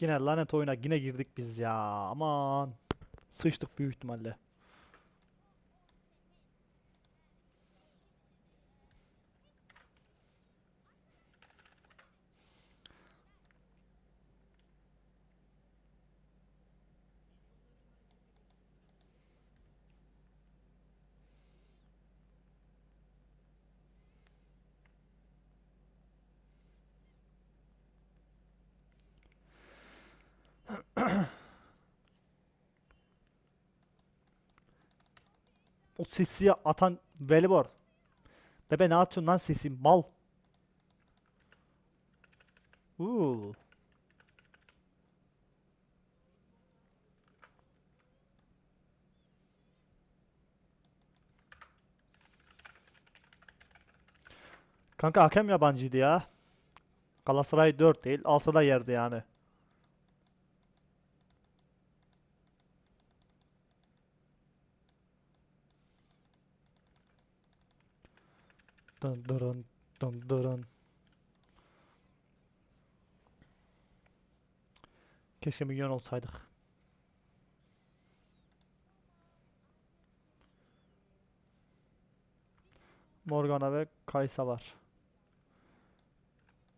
Yine lanet oyuna yine girdik biz ya. Aman. Sıçtık büyük ihtimalle. O sisi atan Velibor. Bebe ne atıyorsun lan sisi? Mal. Uuu. Kanka hakem yabancıydı ya. Galatasaray 4 değil, 6 da yerdi yani. Dın dırın dın dırın. Keşke milyon olsaydık. Morgana ve Kaysa var.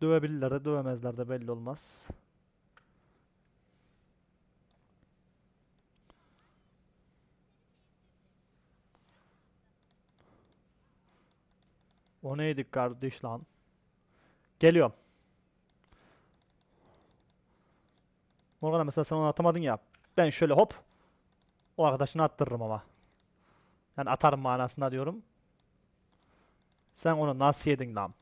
Dövebilirler de dövemezler de belli olmaz. O neydi kardeş lan? Geliyorum. Morgana mesela sen onu atamadın ya. Ben şöyle hop. O arkadaşını attırırım ama. Yani atarım manasında diyorum. Sen onu nasıl yedin lan?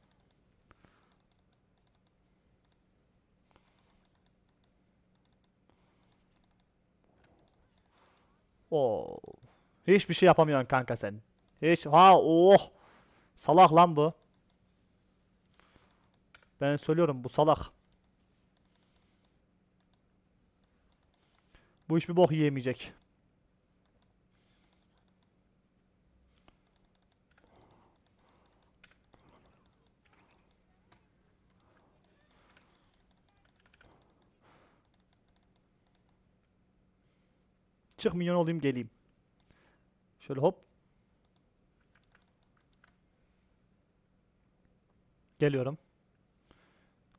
Oo. Hiçbir şey yapamıyorsun kanka sen. Hiç ha oh. Salak lan bu. Ben söylüyorum bu salak. Bu hiçbir bok yiyemeyecek. Çık minyon olayım geleyim. Şöyle hop. Geliyorum.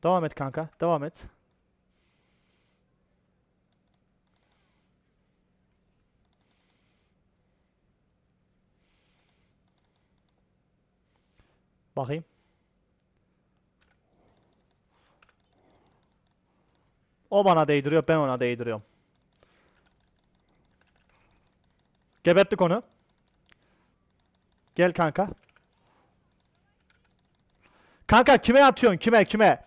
Devam et kanka. Devam et. Bakayım. O bana değdiriyor, ben ona değdiriyorum. Geberttik onu. Gel kanka. Kanka kime atıyorsun? Kime? Kime?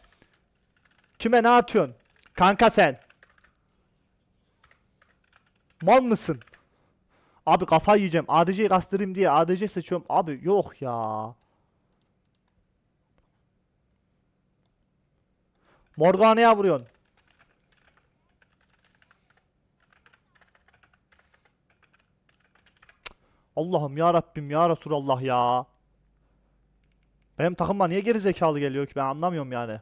Kime ne atıyorsun? Kanka sen. Mal mısın? Abi kafa yiyeceğim. ADC'yi kastırayım diye ADC seçiyorum. Abi yok ya. Morgana'ya vuruyorsun. Allah'ım ya Rabbim ya Resulallah ya. Benim takıma niye geri zekalı geliyor ki ben anlamıyorum yani.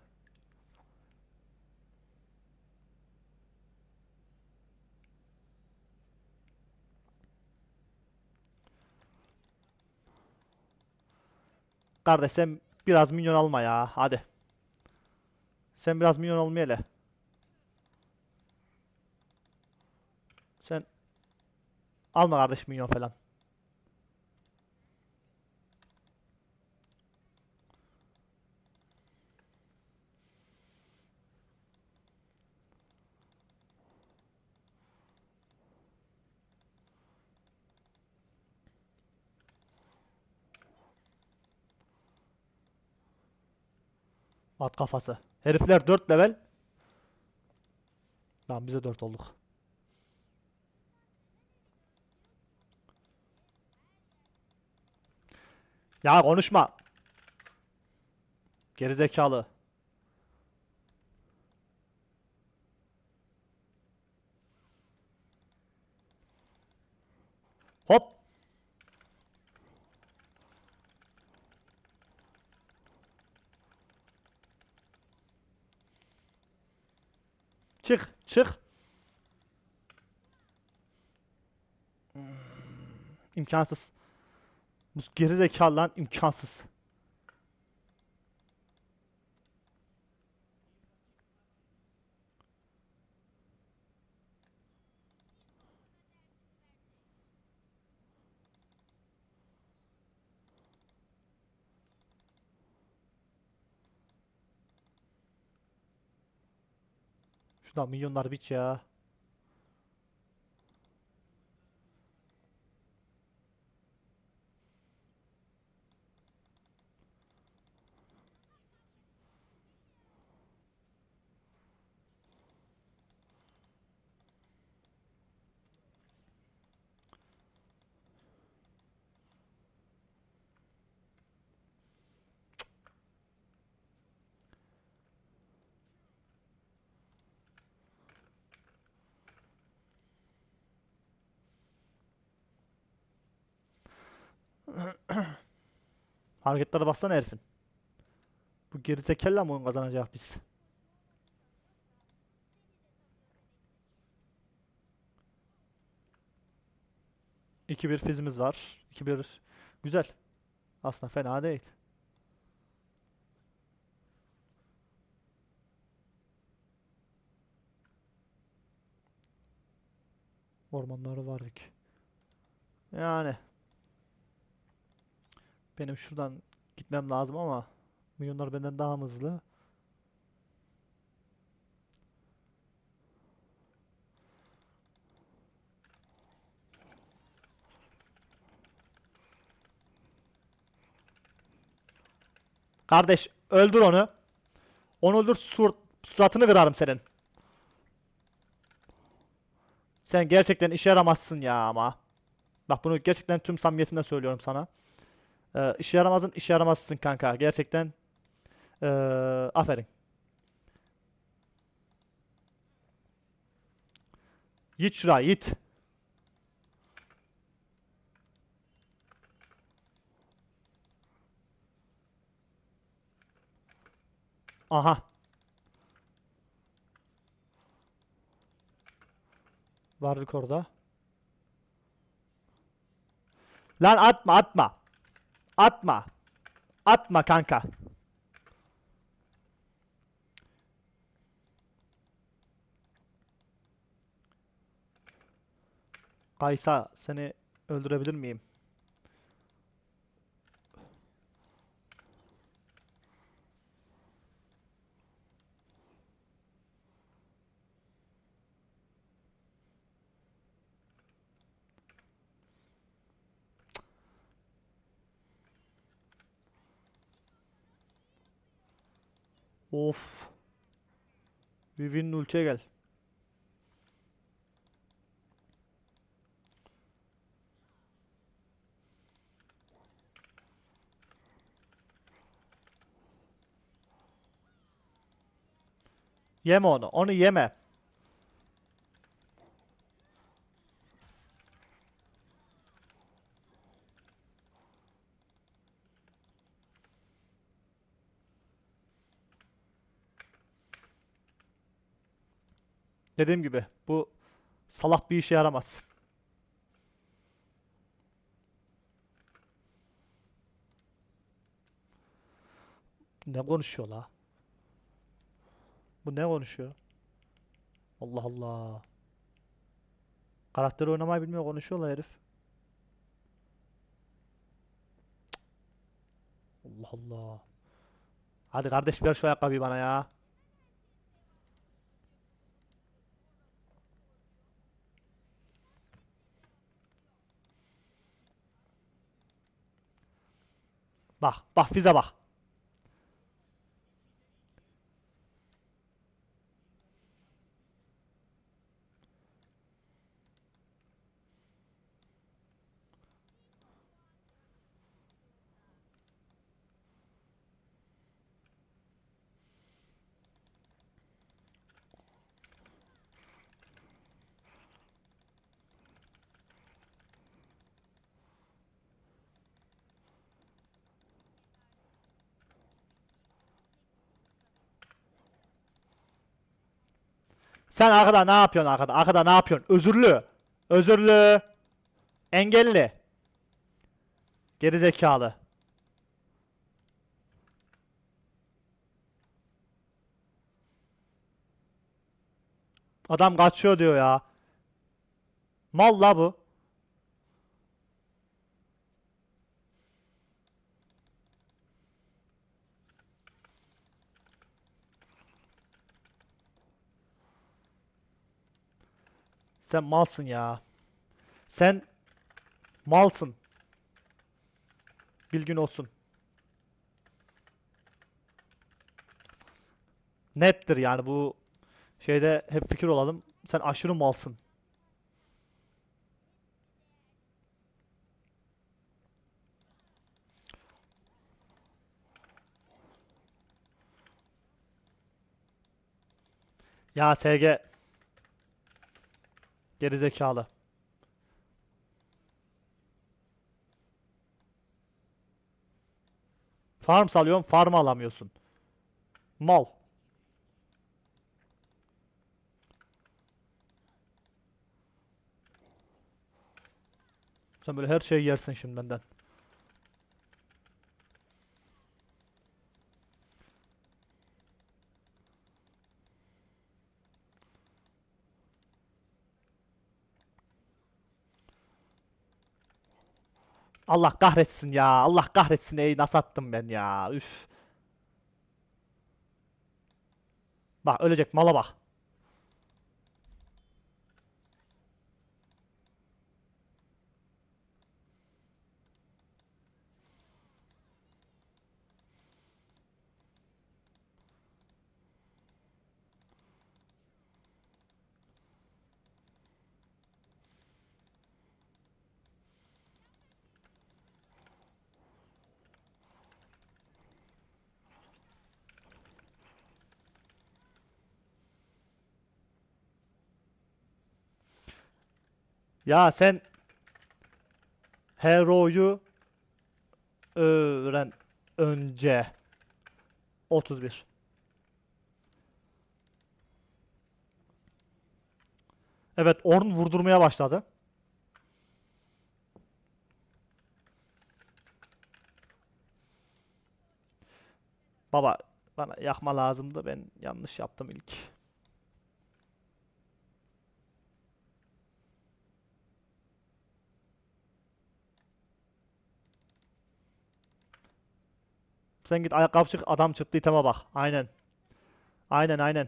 Kardeş sen biraz minyon alma ya hadi. Sen biraz minyon olmaya hele. Sen alma kardeş minyon falan. At kafası. Herifler 4 level. Tamam bize 4 olduk. Ya konuşma. Gerizekalı. Hop. Çık. Çık. Hmm, İmkansız. Bu geri zekalı lan imkansız. Şuradan milyonlar biç ya. Hareketlere baksana herifin. Bu gerizekalı mı oyun kazanacak biz? İki bir fizimiz var. 2-1 güzel. Aslında fena değil. Ormanları vardık. Yani benim şuradan gitmem lazım ama milyonlar benden daha hızlı. Kardeş öldür onu. Onu öldür sur suratını kırarım senin. Sen gerçekten işe yaramazsın ya ama. Bak bunu gerçekten tüm samimiyetimle söylüyorum sana. Ee, işe yaramazsın, işe yaramazsın kanka. Gerçekten ee, aferin. Git şuraya. Aha. Vardık orada. Lan atma atma. Atma. Atma kanka. Kaysa seni öldürebilir miyim? Of. Vivi'nin ultiye gel. Yeme onu. Onu yeme. Dediğim gibi bu salak bir işe yaramaz. Ne konuşuyor la? Bu ne konuşuyor? Allah Allah. Karakteri oynamayı bilmiyor konuşuyor la herif. Allah Allah. Hadi kardeş ver şu ayakkabıyı bana ya. Bak, bak Fize bak. Sen arkada ne yapıyorsun arkada? Arkada ne yapıyorsun? Özürlü. Özürlü. Engelli. Gerizekalı. Adam kaçıyor diyor ya. Mal la bu. Sen malsın ya. Sen malsın. Bilgin olsun. Nettir yani bu şeyde hep fikir olalım. Sen aşırı malsın. Ya SG gerizekalı. Farm salıyorsun, farm alamıyorsun. Mal. Sen böyle her şeyi yersin şimdi benden. Allah kahretsin ya. Allah kahretsin ey nasıl attım ben ya. Üf. Bak ölecek mala bak. Ya sen Hero'yu öğren önce 31 Evet Orn vurdurmaya başladı. Baba bana yakma lazımdı ben yanlış yaptım ilk. Sen git ayakkabı çık adam çıktı iteme bak. Aynen. Aynen aynen.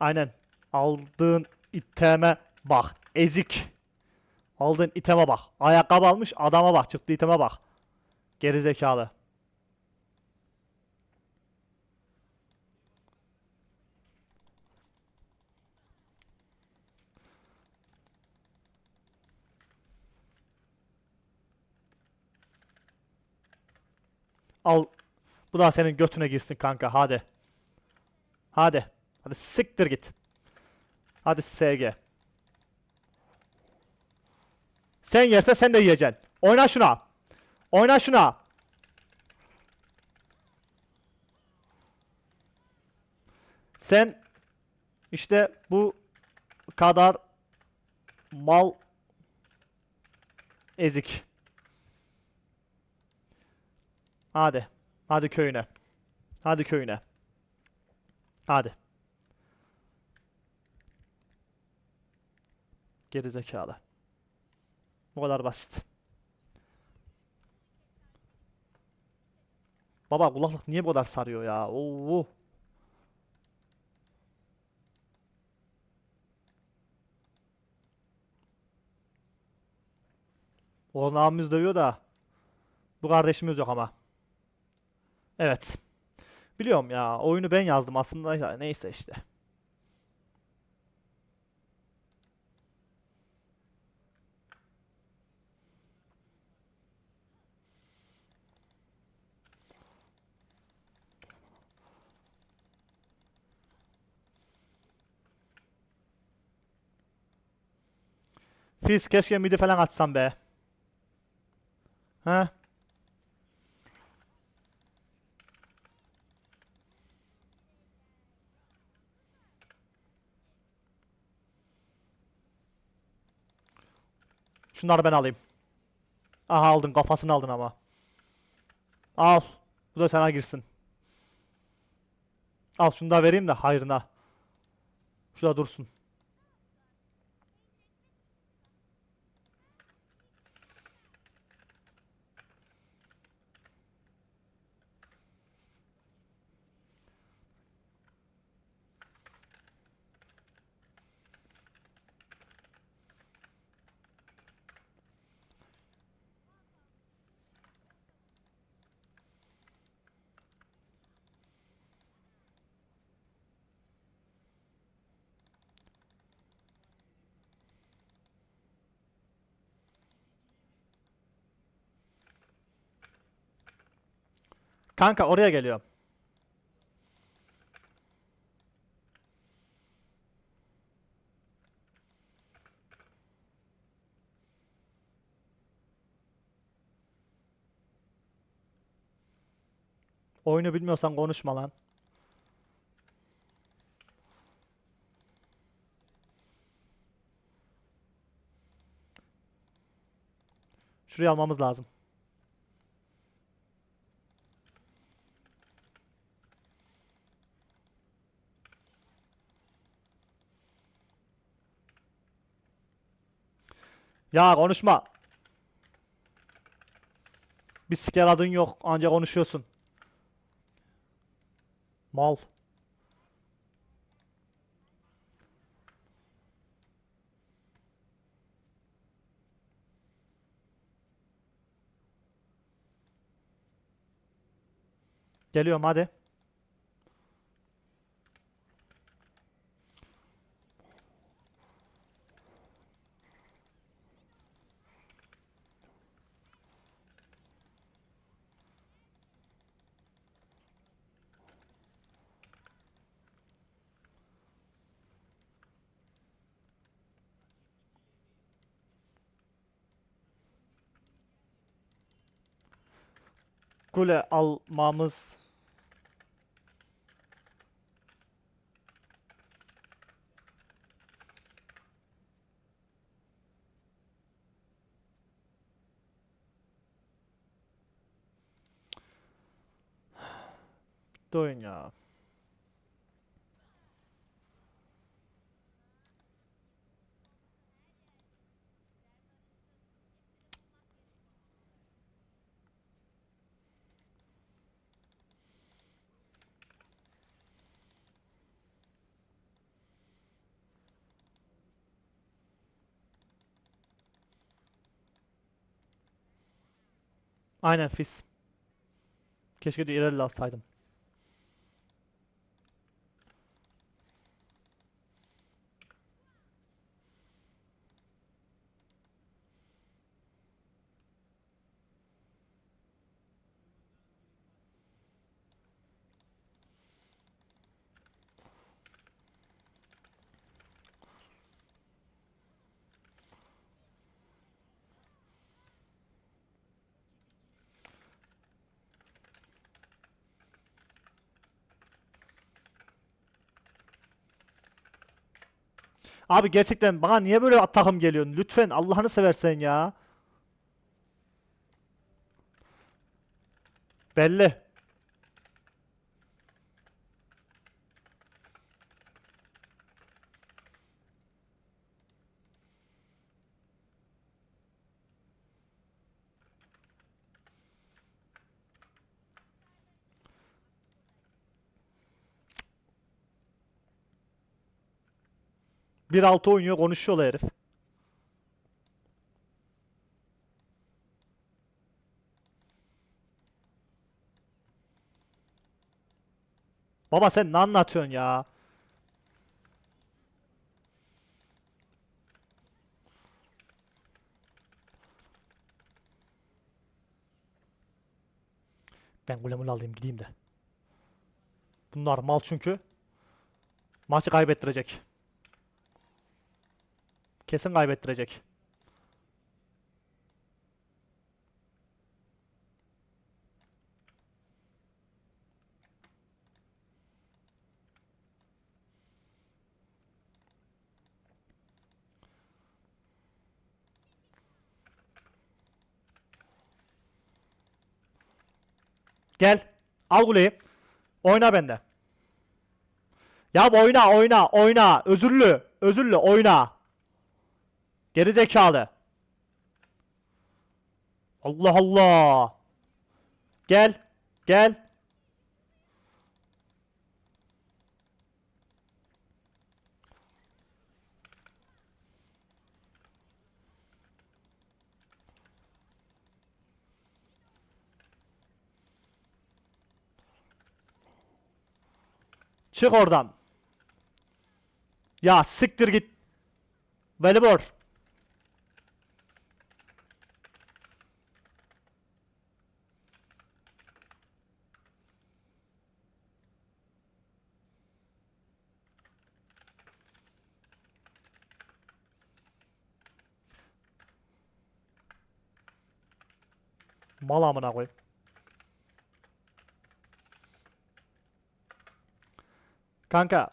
Aynen. Aldığın iteme bak. Ezik. Aldığın iteme bak. Ayakkabı almış adama bak. Çıktı iteme bak. Gerizekalı. Al. Bu da senin götüne girsin kanka. Hadi. Hadi. Hadi siktir git. Hadi SG. Sen yerse sen de yiyeceksin. Oyna şuna. Oyna şuna. Sen işte bu kadar mal ezik. Hadi. Hadi köyüne. Hadi köyüne. Hadi. Geri zekalı. Bu kadar basit. Baba kulaklık niye bu kadar sarıyor ya? Oo. O abimiz dövüyor da bu kardeşimiz yok ama. Evet. Biliyorum ya oyunu ben yazdım aslında ya, neyse işte. Fizz keşke midi falan açsam be. Ha? Şunları ben alayım. Aha aldın kafasını aldın ama. Al. Bu da sana girsin. Al şunu da vereyim de hayrına. Şurada dursun. Kanka oraya geliyorum. Oyunu bilmiyorsan konuşma lan. Şurayı almamız lazım. Ya konuşma. Bir siker adın yok. Anca konuşuyorsun. Mal. Geliyorum hadi. Kule almamız Bitti oyun ya. Aynen Fizz. Keşke de ileri alsaydım. Abi gerçekten bana niye böyle takım geliyorsun? Lütfen Allah'ını seversen ya. Belli. Bir altı oynuyor konuşuyorlar herif. Baba sen ne anlatıyorsun ya? Ben gulemul alayım gideyim de. Bunlar mal çünkü. Maçı kaybettirecek. Kesin kaybettirecek. Gel. Al kuleyi. Oyna bende. Ya oyna oyna oyna. Özürlü. Özürlü oyna. Geri zekalı. Allah Allah. Gel. Gel. Çık oradan. Ya siktir git. Velibor. Mal amına koy. Kanka.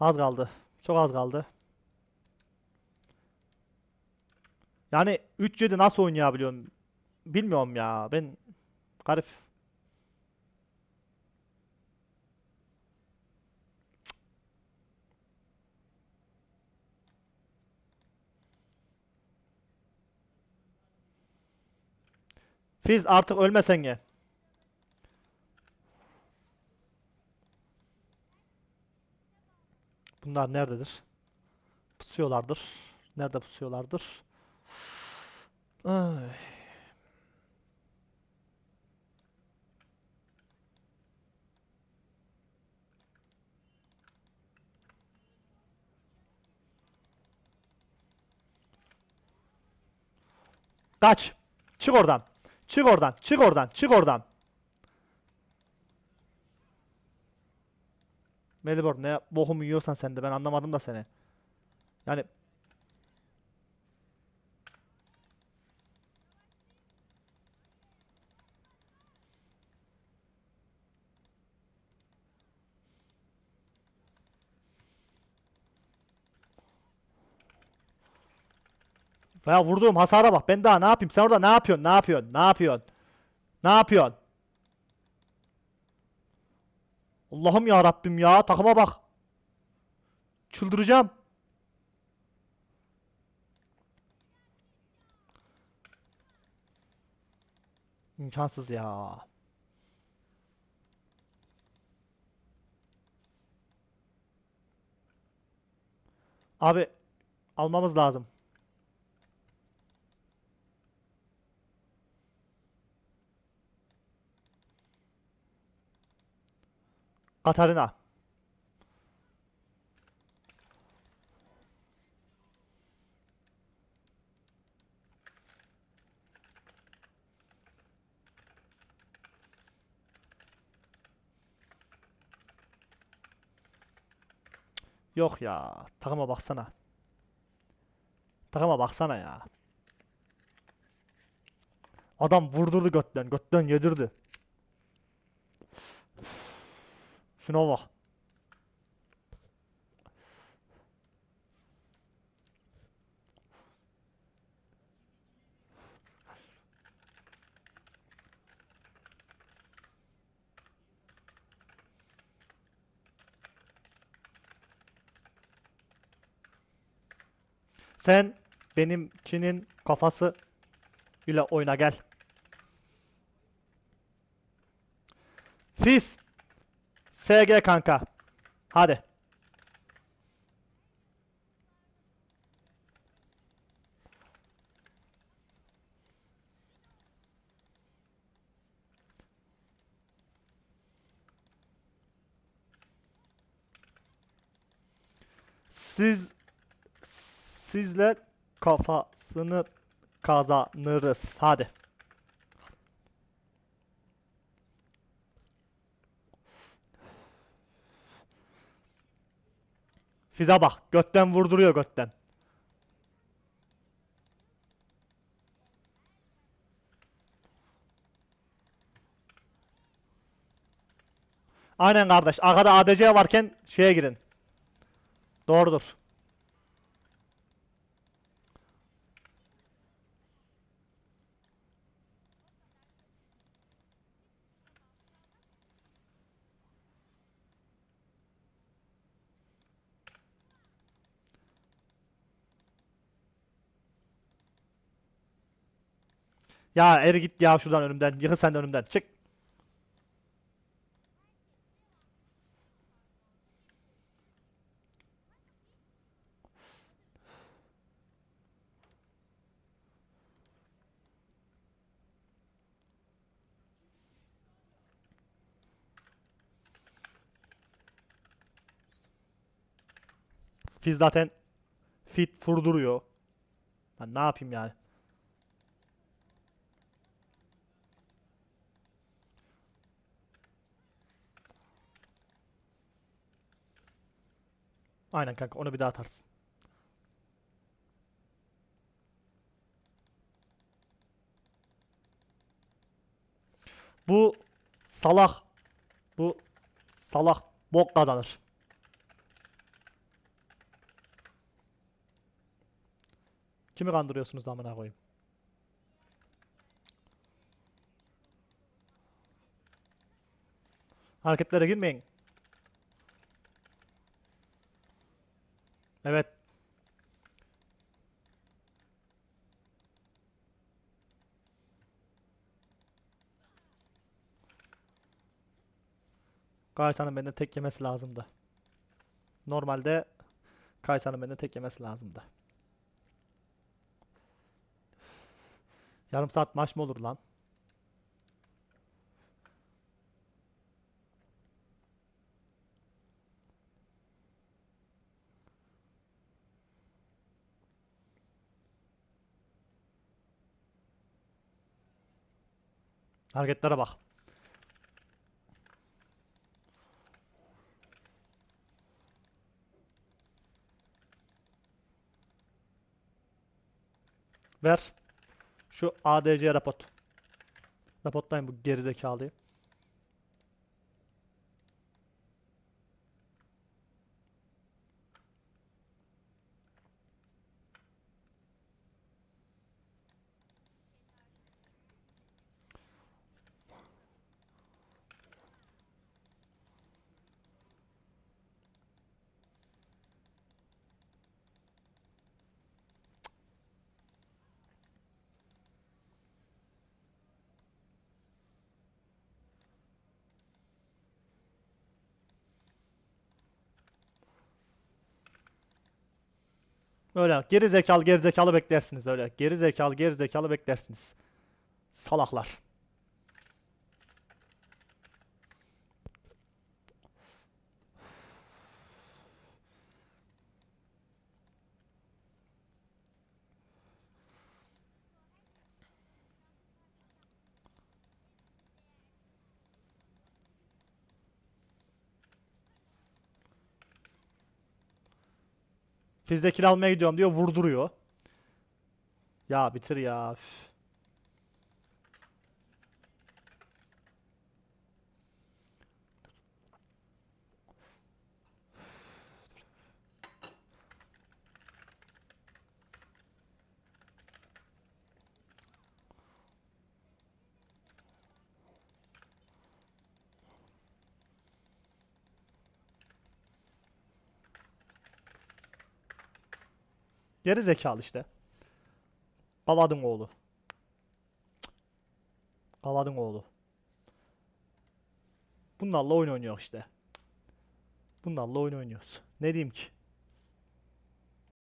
Az kaldı. Çok az kaldı. Yani 3-7 nasıl oynayabiliyorum? Bilmiyorum ya. Ben garip. Fiz artık ölmesen ye. Bunlar nerededir? Pusuyorlardır. Nerede pusuyorlardır? Ay. Kaç. Çık oradan. Çık oradan. Çık oradan. Çık oradan. Melibor ne bokumu yiyorsan sen de ben anlamadım da seni. Yani Ya vurduğum hasara bak. Ben daha ne yapayım? Sen orada ne yapıyorsun? Ne yapıyorsun? Ne yapıyorsun? Ne yapıyorsun? Allah'ım ya Rabbim ya. Takıma bak. Çıldıracağım. İmkansız ya. Abi almamız lazım. Katarina. Yok ya. Takıma baksana. Takıma baksana ya. Adam vurdurdu götten. Götten yedirdi. Şuna bak. Sen benimkinin kafası ile oyna gel. Fis. SG kanka. Hadi. Siz sizler kafasını kazanırız. Hadi. Fize bak. Götten vurduruyor götten. Aynen kardeş. Arkada ADC varken şeye girin. Doğrudur. Ya eri git ya şuradan önümden. Yıkıl sen de önümden. Çık. Fiz zaten fit vurduruyor. Ben ne yapayım yani? Aynen kanka onu bir daha atarsın. Bu salak bu salak bok kazanır. Kimi kandırıyorsunuz amına koyayım? Hareketlere girmeyin. Evet. Kaysa'nın benden tek yemesi lazımdı. Normalde Kaysa'nın benden tek yemesi lazımdı. Yarım saat maç mı olur lan? Hareketlere bak. Ver. Şu ADC raport. Raportlayın bu gerizekalıyı. Öyle geri zekalı geri zekalı beklersiniz öyle. Geri zekalı geri zekalı beklersiniz. Salaklar. Fizde kill almaya gidiyorum diyor vurduruyor. Ya bitir ya. üf. Geri zekalı işte. Kavadın oğlu. Cık. Kavadın oğlu. Bunlarla oyun oynuyor işte. Bunlarla oyun oynuyoruz. Ne diyeyim ki?